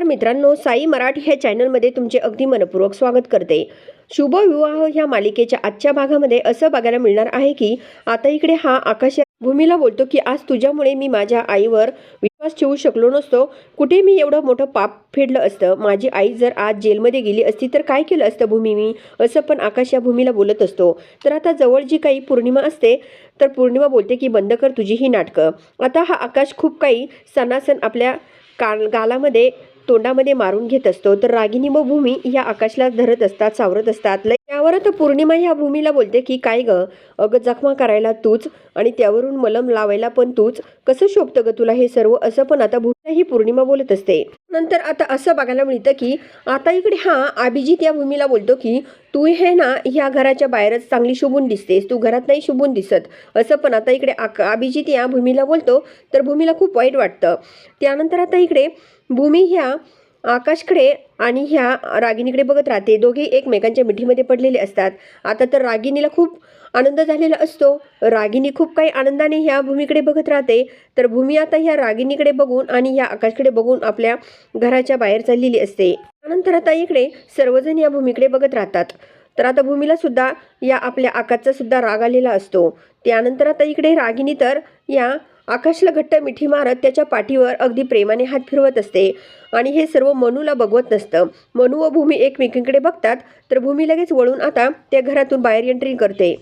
नमस्कार मित्रांनो साई मराठी ह्या चॅनलमध्ये तुमचे अगदी मनपूर्वक स्वागत करते. शुभ विवाह ह्या मालिकेच्या आजच्या भागामध्ये असं बघायला मिळणार आहे की आता इकडे हा आकाश भूमीला बोलतो की आज तुझ्यामुळे मी माझ्या आईवर विश्वास ठेवू शकलो नसतो. कुठे मी एवढं मोठं पाप फेडलं असतं? माझी आई जर आज जेलमध्ये गेली असती तर काय केलं असतं भूमी मी असं पण आकाश या भूमीला बोलत असतो. तर आता जवळ जी काही पौर्णिमा असते तर पौर्णिमा बोलते की बंद कर तुझी ही नाटकं. आता हा आकाश खूप काही सणासण आपल्या कान गालामध्ये तोंडामध्ये मारून घेत असतो तर रागिनी व भूमी या आकाशला धरत असतात सावरत असतात. लय- त्यावर तर पौर्णिमा ह्या भूमीला बोलते की काय ग? अगं जखमा करायला तूच आणि त्यावरून मलम लावायला पण तूच? कसं शोभतं ग तुला हे सर्व? असं पण आता ही पौर्णिमा बोलत असते. नंतर आता असं बघायला मिळतं की आता इकडे हा अभिजित या भूमीला बोलतो की तू हे ना ह्या घराच्या बाहेरच चांगली शुभून दिसतेस. तू घरात नाही शुभून दिसत. असं पण आता इकडे अभिजित या भूमीला बोलतो तर भूमीला खूप वाईट वाटतं. त्यानंतर आता इकडे भूमी ह्या आकाशकडे आणि ह्या रागिणीकडे बघत राहते. दोघे एकमेकांच्या मिठीमध्ये पडलेले असतात. आता तर रागिणीला खूप आनंद झालेला असतो. रागिनी खूप काही आनंदाने ह्या भूमीकडे बघत राहते. तर भूमी आता ह्या रागिनीकडे बघून आणि ह्या आकाशकडे बघून आपल्या घराच्या बाहेर चाललेली असते. त्यानंतर आता इकडे सर्वजण या भूमीकडे बघत राहतात. तर आता भूमीला सुद्धा या आपल्या आकाशचा सुद्धा राग आलेला असतो. त्यानंतर आता इकडे रागिनी तर या आकाशला घट्ट मिठी मारत त्याच्या पाठीवर अगदी प्रेमाने हात फिरवत असते. आणि हे सर्व मनूला बघवत नसतं. मनू व भूमी एकमेकींकडे बघतात. तर भूमी लगेच वळून आता त्या घरातून बाहेर एंट्री करते.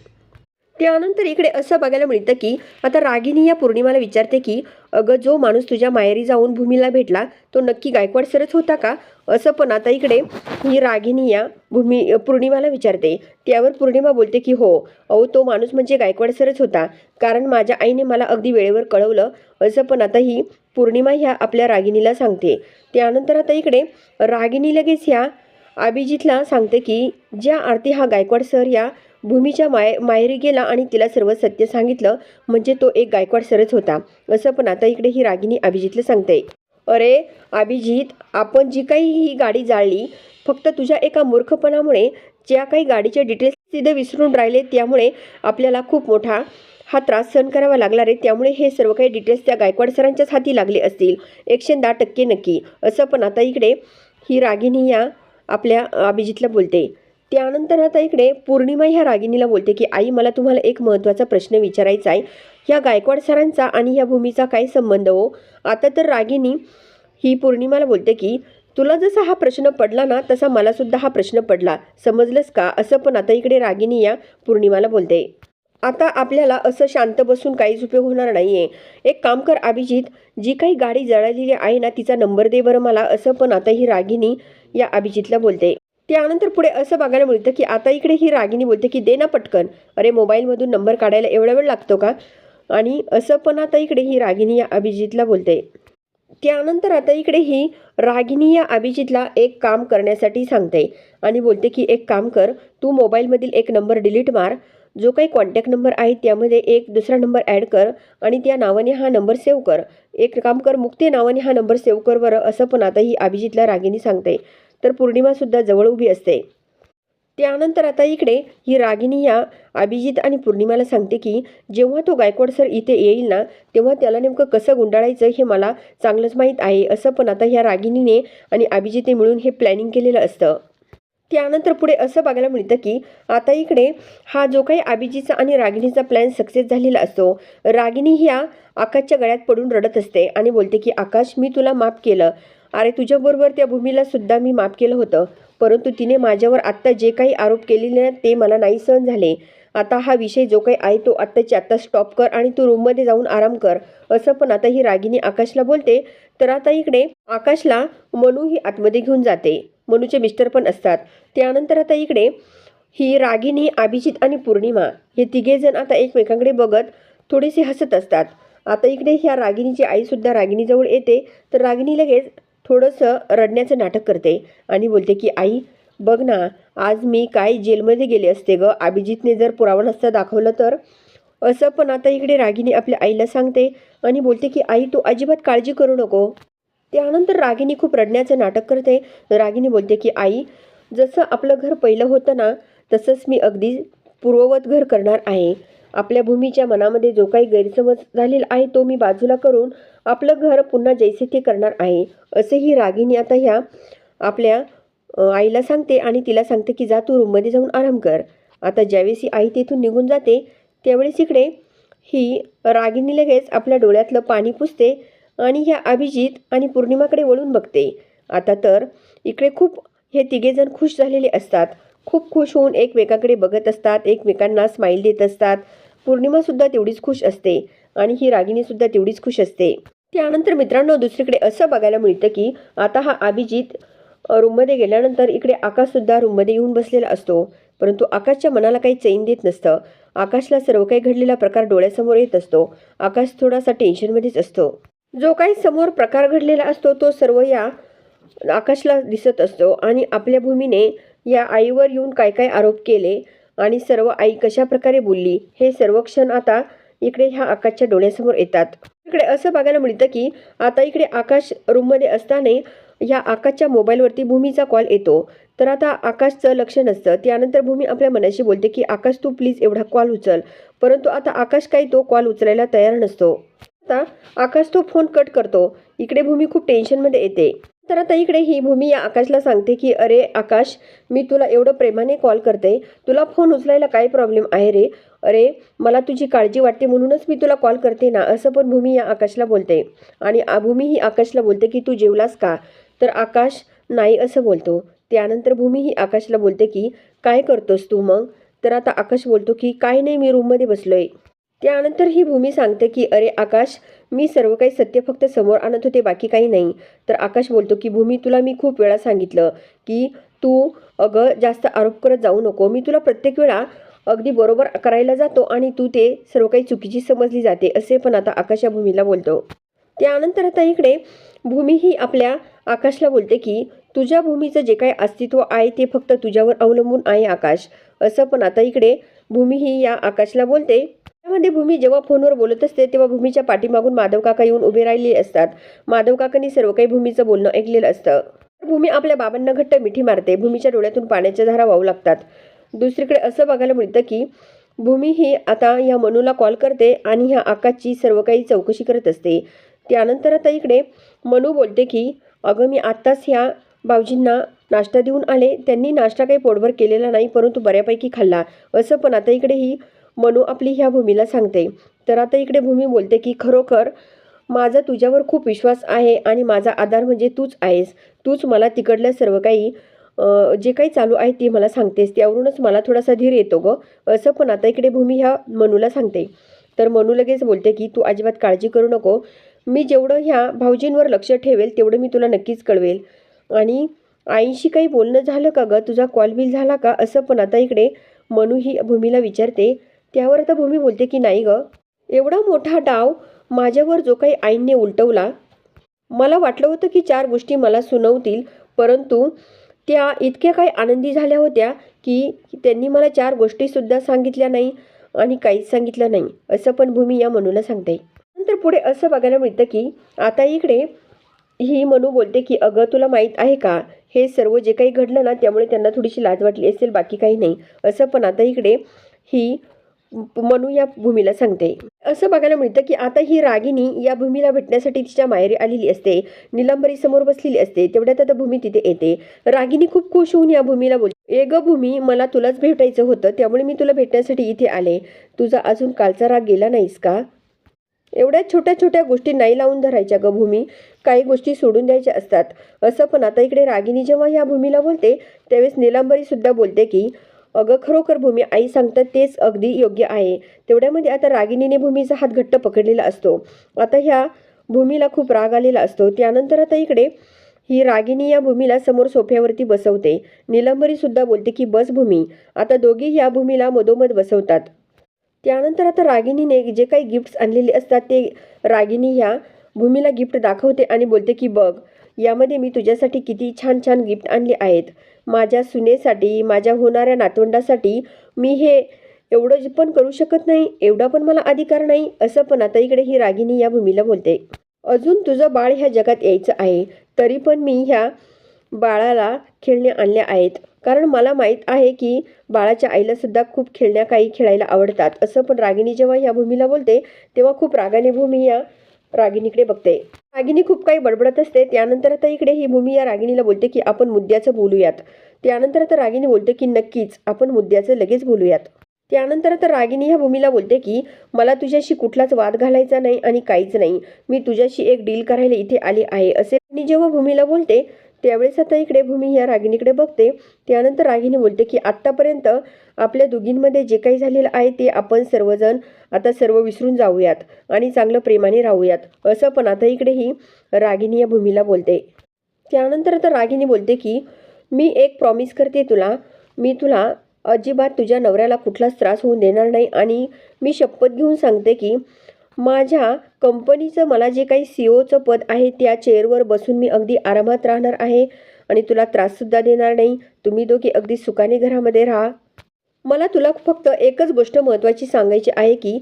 त्यानंतर इकडे असं बघायला मिळतं की आता रागिनी या पौर्णिमाला विचारते की अगं जो माणूस तुझ्या माहेरी जाऊन भूमीला भेटला तो नक्की गायकवाड सरच होता का? असं पण आता इकडे ही रागिनी या भूमी पौर्णिमाला विचारते. त्यावर पौर्णिमा बोलते की हो अहो तो माणूस म्हणजे गायकवाड सरच होता. कारण माझ्या आईने मला अगदी वेळेवर कळवलं. असं पण आता ही पौर्णिमा ह्या आपल्या रागिनीला सांगते. त्यानंतर आता इकडे रागिनी लगेच ह्या अभिजितला सांगते की ज्या आरती हा गायकवाड सर या भूमीच्या माय माहेरी गेला आणि तिला सर्व सत्य सांगितलं म्हणजे तो एक गायकवाड सरच होता. असं पण आता इकडे ही रागिनी अभिजितला सांगते. अरे अभिजित आपण जी काही ही गाडी जाळली फक्त तुझ्या एका मूर्खपणामुळे ज्या काही गाडीचे डिटेल्स सिधे विसरून राहिले त्यामुळे आपल्याला खूप मोठा हा त्रास सहन करावा लागला रे. त्यामुळे हे सर्व काही डिटेल्स त्या गायकवाड सरांच्याच हाती लागले असतील. एकशे दहा टक्के नक्की. असं पण आता इकडे ही रागिनी या आपल्या अभिजितला बोलते. त्यानंतर आता इकडे पौर्णिमा ह्या रागिणीला बोलते की आई मला तुम्हाला एक महत्त्वाचा प्रश्न विचारायचा आहे. ह्या गायकवाड सरांचा आणि ह्या भूमीचा काय संबंध हो? आता तर रागिनी ही पौर्णिमाला बोलते की तुला जसा हा प्रश्न पडला ना तसा मलासुद्धा हा प्रश्न पडला. समजलंस का? असं पण आता इकडे रागिनी या पौर्णिमाला बोलते. आता आपल्याला असं शांत बसून काहीच उपयोग होणार नाही आहे एक काम कर अभिजित जी काही गाडी जळालेली आहे ना तिचा नंबर दे बरं मला असं पण आता ही रागिणी या अभिजितला बोलते. त्यानंतर पुढे असं बघायला मिळतं की आता इकडे ही रागिनी बोलते की दे ना पटकन. अरे मोबाईलमधून नंबर काढायला एवढा वेळ लागतो का? आणि असं पण आता इकडे ही रागिनी या अभिजितला बोलते. त्यानंतर आता इकडे ही रागिनी या अभिजितला एक काम करण्यासाठी सांगते आणि बोलते की एक काम कर तू मोबाईलमधील एक नंबर डिलीट मार. जो काही कॉन्टॅक्ट नंबर आहे त्यामध्ये एक दुसरा नंबर ॲड कर आणि त्या नावाने हा नंबर सेव्ह कर. एक काम कर मुक्ते नावाने हा नंबर सेव्ह कर बरं असं पण आता ही अभिजितला रागिनी सांगते. तर पौर्णिमासुद्धा जवळ उभी असते. त्यानंतर आता इकडे ही रागिनी या अभिजित आणि पौर्णिमाला सांगते की जेव्हा तो गायकवाड सर इथे येईल ना तेव्हा त्याला नेमकं कसं गुंडाळायचं हे मला चांगलंच माहीत आहे असं पण आता ह्या रागिनीने आणि अभिजितने मिळून हे प्लॅनिंग केलेलं असतं. त्यानंतर पुढे असं बघायला मिळतं की आता इकडे हा जो काही अभिजीचा आणि रागिणीचा प्लॅन सक्सेस झालेला असतो रागिणी ह्या आकाशच्या गळ्यात पडून रडत असते आणि बोलते की आकाश मी तुला माफ केलं. अरे तुझ्याबरोबर त्या भूमीला सुद्धा मी माफ केलं होतं. परंतु तिने माझ्यावर आत्ता जे काही आरोप केलेले ना ते मला नाही सहन झाले. आता हा विषय जो काही आहे तो आत्ताची आत्ता स्टॉप कर आणि तू रूममध्ये जाऊन आराम कर. असं पण आता ही रागिनी आकाशला बोलते. तर आता इकडे आकाशला मनू ही आतमध्ये घेऊन जाते. मनूचे मिस्टर पण असतात. त्यानंतर आता इकडे ही रागिनी अभिजित आणि पौर्णिमा हे तिघेजण आता एकमेकांकडे बघत थोडेसे हसत असतात. आता इकडे ह्या रागिणीची आईसुद्धा रागिणीजवळ येते. तर रागिनी लगेच थोडंसं रडण्याचं नाटक करते आणि बोलते की आई बघ ना आज मी काय जेलमध्ये गेले असते ग? अभिजितने जर पुरावा नसता दाखवलं तर? असं पण आता इकडे रागिनी आपल्या आईला सांगते आणि बोलते की आई तू अजिबात काळजी करू नको. त्यानंतर रागिनी खूप रडण्याचं नाटक करते. रागिनी बोलते की आई जसं आपलं घर पहिलं होतं ना तसंच मी अगदी पूर्ववत घर करणार आहे. आपल्या भूमीच्या मनामध्ये जो काही गैरसमज झालेला आहे तो मी बाजूला करून आपलं घर पुन्हा जैसे ते करणार आहे. असेही रागिनी आता ह्या आपल्या आईला सांगते आणि तिला सांगते की जा तू रूममध्ये जाऊन आराम कर. आता ज्यावेळेस ही आई तिथून निघून जाते त्यावेळेस इकडे ही रागिनी लगेच आपल्या डोळ्यातलं पाणी पुसते आणि ह्या अभिजित आणि पौर्णिमाकडे वळून बघते. आता तर इकडे खूप हे तिघेजण खुश झालेले असतात. खूप खुश होऊन एकमेकाकडे बघत असतात एकमेकांना स्माईल देत असतात. पौर्णिमासुद्धा तेवढीच खुश असते आणि ही रागिनीसुद्धा तेवढीच खुश असते. त्यानंतर मित्रांनो दुसरीकडे असं बघायला मिळतं की आता हा अभिजित रूममध्ये गेल्यानंतर इकडे आकाशसुद्धा रूममध्ये येऊन बसलेला असतो. परंतु आकाशच्या मनाला काही चैन देत नसतं. आकाशला सर्व काही घडलेला प्रकार डोळ्यासमोर येत असतो. आकाश थोडासा टेन्शनमध्येच असतो. जो काही समोर प्रकार घडलेला असतो तो सर्व या आकाशला दिसत असतो आणि आपल्या भूमीने या आईवर येऊन काय काय आरोप केले आणि सर्व आई कशा प्रकारे बोलली हे सर्व क्षण आता इकडे ह्या आकाशच्या डोळ्यासमोर येतात. इकडे असं बघायला मिळतं की आता इकडे आकाश रूममध्ये असताना ह्या आकाशच्या मोबाईलवरती भूमीचा कॉल येतो. तर आता आकाशचं लक्ष नसतं. त्यानंतर भूमी आपल्या मनाशी बोलते की आकाश तू प्लीज एवढा कॉल उचल. परंतु आता आकाश काही तो कॉल उचलायला तयार नसतो. आता आकाश तो फोन कट करतो. इकडे भूमी खूप टेन्शनमध्ये येते. तर आता इकडे ही भूमी या आकाशला सांगते की अरे आकाश मी तुला एवढं प्रेमाने कॉल करते. तुला फोन उचलायला काय प्रॉब्लेम आहे रे? अरे मला तुझी काळजी वाटते म्हणूनच मी तुला कॉल करते ना असं पण भूमी या आकाशला बोलते. आणि आ- भूमी ही आकाशला बोलते की तू जेवलास का? तर आकाश नाही असं बोलतो. त्यानंतर भूमी ही आकाशला बोलते की काय करतोस तू मग? तर आता आकाश बोलतो की काय नाही मी रूममध्ये बसलोय. त्यानंतर ही भूमी सांगते की अरे आकाश मी सर्व काही सत्य फक्त समोर आणत होते बाकी काही नाही. तर आकाश बोलतो की भूमी तुला मी खूप वेळा सांगितलं की तू अगं जास्त आरोप करत जाऊ नको. मी तुला प्रत्येक वेळा अगदी बरोबर करायला जातो आणि तू ते सर्व काही चुकीची समजली जाते असे पण आता आकाश या भूमीला बोलतो. त्यानंतर आता इकडे भूमी ही आपल्या आकाशला बोलते की तुझ्या भूमीचं जे काही अस्तित्व आहे ते फक्त तुझ्यावर अवलंबून आहे आकाश. असं पण आता इकडे भूमी ही या आकाशला बोलते. त्यामध्ये भूमी जेव्हा फोनवर बोलत असते तेव्हा भूमीच्या पाठीमागून माधव काका येऊन उभे राहिलेले असतात. माधव काकांनी सर्व काही भूमीचं बोलणं ऐकलेलं असतं. भूमी आपल्या बाबांना घट्ट मिठी मारते. भूमीच्या डोळ्यातून पाण्याच्या धारा वाहू लागतात. दुसरीकडे असं बघायला मिळतं की भूमी ही आता ह्या मनूला कॉल करते आणि ह्या आकाशची सर्व काही चौकशी करत असते. त्यानंतर आता इकडे मनू बोलते की अगं मी आत्ताच ह्या भाऊजींना नाश्ता देऊन आले. त्यांनी नाश्ता काही पोटभर केलेला नाही परंतु बऱ्यापैकी खाल्ला. असं पण आता इकडे ही मनू आपली ह्या भूमीला सांगते. तर आता इकडे भूमी बोलते की खरोखर माझा तुझ्यावर खूप विश्वास आहे आणि माझा आधार म्हणजे तूच आहेस. तूच मला तिकडलं सर्व काही जे काही चालू आहे ते मला सांगतेस. त्यावरूनच मला थोडासा धीर येतो ग. असं पण आता इकडे भूमी ह्या मनूला सांगते. तर मनू लगेच बोलते की तू अजिबात काळजी करू नको. मी जेवढं ह्या भाऊजींवर लक्ष ठेवेल तेवढं मी तुला नक्कीच कळवेल. आणि आईशी काही बोलणं झालं का ग? तुझा कॉल बिल झाला का? असं पण आता इकडे मनू ही भूमीला विचारते. त्यावर आता भूमी बोलते की नाही ग? एवढा मोठा डाव माझ्यावर जो काही आईने उलटवला मला वाटलं होतं की चार गोष्टी मला सुनवतील परंतु त्या इतक्या काही आनंदी झाल्या होत्या की त्यांनी मला चार गोष्टीसुद्धा सांगितल्या नाही आणि काहीच सांगितलं नाही असं पण भूमी या मनूला सांगते. नंतर पुढे असं बघायला मिळतं की आता इकडे ही मनू बोलते की अगं तुला माहीत आहे का? हे सर्व जे काही घडलं ना त्यामुळे त्यांना थोडीशी लाज वाटली असेल बाकी काही नाही. असं पण आता इकडे ही मनू या भूमीला सांगते. असं बघायला मिळतं की आता ही रागिनी या भूमीला भेटण्यासाठी तिच्या माहेरी आलेली असते. निलंबरी समोर बसलेली असते. तेवढ्यात आता भूमी तिथे येते. रागिनी खूप खुश होऊन या भूमीला बोलते. ए ग भूमी मला तुलाच भेटायचं होतं. त्यामुळे मी तुला भेटण्यासाठी इथे आले. तुझा अजून कालचा राग गेला नाहीस का? एवढ्या छोट्या छोट्या गोष्टी नाही लावून धरायच्या ग भूमी. काही गोष्टी सोडून द्यायच्या असतात. असं पण आता इकडे रागिनी जेव्हा या भूमीला बोलते त्यावेळेस निलांबरी सुद्धा बोलते की अगं खरोखर भूमी आई सांगतात तेच अगदी योग्य आहे. तेवढ्यामध्ये आता रागिणीने भूमीचा हात घट्ट पकडलेला असतो. आता ह्या भूमीला खूप राग आलेला असतो. त्यानंतर आता इकडे ही रागिणी या भूमीला समोर सोफ्यावरती बसवते. निलंबरी सुद्धा बोलते की बस भूमी आता दोघी या भूमीला मधोमध बसवतात. त्यानंतर आता रागिणीने जे काही गिफ्ट्स आणलेले असतात ते रागिणी ह्या भूमीला गिफ्ट दाखवते आणि बोलते की बघ यामध्ये मी तुझ्यासाठी किती छान छान गिफ्ट आणले आहेत. माझ्या सुनेसाठी माझ्या होणाऱ्या नातवंडासाठी मी हे एवढं पण करू शकत नाही एवढा पण मला अधिकार नाही असं पण आता इकडे ही रागिनी या भूमीला बोलते. अजून तुझं बाळ ह्या जगात यायचं आहे तरी पण मी ह्या बाळाला खेळणे आणल्या आहेत. कारण मला माहीत आहे की बाळाच्या आईला सुद्धा खूप खेळण्या काही खेळायला आवडतात असं पण रागिनी जेव्हा ह्या भूमीला बोलते तेव्हा खूप रागाने भूमी या रागिणीकडे बघते. रागिणी खूप काही बडबडत असते. त्यानंतर आता इकडे ही भूमी या रागिणीला बोलते की आपण मुद्द्याचं बोलूयात. त्यानंतर आता रागिनी बोलते की नक्कीच आपण मुद्द्याचं लगेच बोलूयात. त्यानंतर आता रागिनी ह्या भूमीला बोलते की मला तुझ्याशी कुठलाच वाद घालायचा नाही आणि काहीच नाही. मी तुझ्याशी एक डील करायला इथे आली आहे. असे रागिनी जेव्हा भूमीला बोलते त्यावेळेस आता इकडे भूमी ह्या रागिणीकडे बघते. त्यानंतर रागिनी बोलते की आत्तापर्यंत आपल्या दोघींमध्ये जे काही झालेलं आहे ते आपण सर्वजण आता सर्व विसरून जाऊयात आणि चांगलं प्रेमाने राहूयात. असं पण आता इकडेही रागिणी या भूमीला बोलते. त्यानंतर आता रागिनी बोलते की मी एक प्रॉमिस करते तुला. मी तुला अजिबात तुझ्या नवऱ्याला कुठलाच त्रास होऊन देणार नाही आणि मी शपथ घेऊन सांगते की माझ्या कंपनीचं मला जे काही सी ओचं पद आहे त्या चेअरवर बसून मी अगदी आरामात राहणार आहे आणि तुला त्राससुद्धा देणार नाही. तुम्ही दोघी अगदी सुखाने घरामध्ये राहा. मला तुला फक्त एकच गोष्ट महत्त्वाची सांगायची आहे की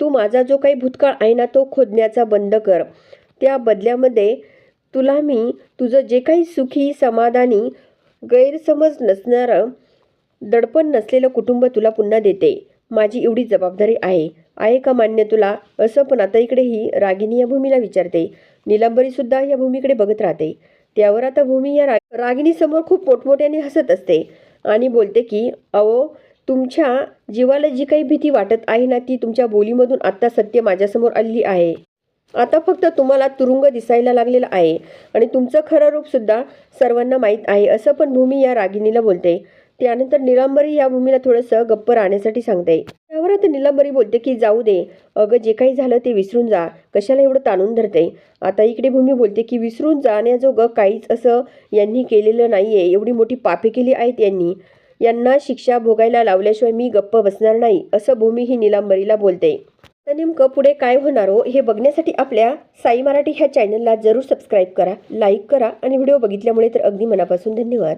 तू माझा जो काही भूतकाळ आहे ना तो खोदण्याचा बंद कर. त्या बदल्यामध्ये तुला मी तुझं जे काही सुखी समाधानी गैरसमज नसणारं दडपण नसलेलं कुटुंब तुला पुन्हा देते. माझी एवढी जबाबदारी आहे. आहे का मान्य तुला? असं पण आता इकडे ही रागिनी या भूमीला विचारते. निलंबरीसुद्धा या भूमीकडे बघत राहते. त्यावर आता भूमी या रागिणीसमोर खूप मोठमोठ्याने हसत असते आणि बोलते की अहो तुमच्या जीवाला जी काही भीती वाटत आहे ना ती तुमच्या बोलीमधून आत्ता सत्य माझ्यासमोर आली आहे. आता फक्त तुम्हाला तुरुंग दिसायला लागलेला आहे आणि तुमचं खरं रूपसुद्धा सर्वांना माहीत आहे असं पण भूमी या रागिणीला बोलते. त्यानंतर निलंबरी या भूमीला थोडंसं गप्प राहण्यासाठी सांगते. त्यावर आता निलांबरी बोलते की जाऊ दे. अगं जे काही झालं ते विसरून जा. कशाला एवढं ताणून धरते? आता इकडे भूमी बोलते की विसरून जाण्याजोगं काहीच असं यांनी केलेलं नाही आहे एवढी मोठी पापे केली आहेत यांनी. यांना शिक्षा भोगायला लावल्याशिवाय मी गप्प बसणार नाही असं भूमी ही निलांबरीला बोलते. तर नेमकं पुढे काय होणार हो हे बघण्यासाठी आपल्या साई मराठी ह्या चॅनलला जरूर सबस्क्राईब करा लाईक करा आणि व्हिडिओ बघितल्यामुळे तर अगदी मनापासून धन्यवाद.